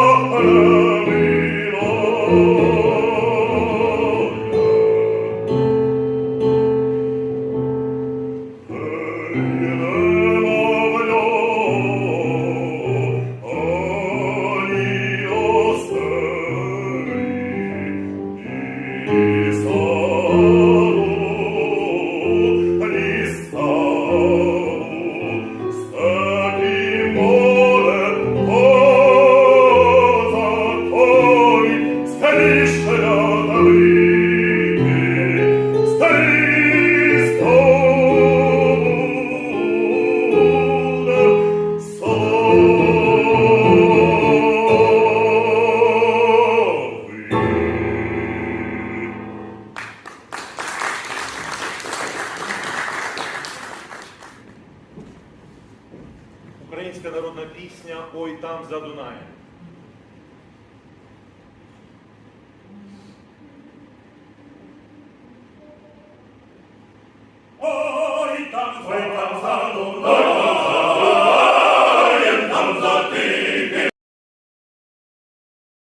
Oh, Українська народна пісня Ой там за Дунаєм.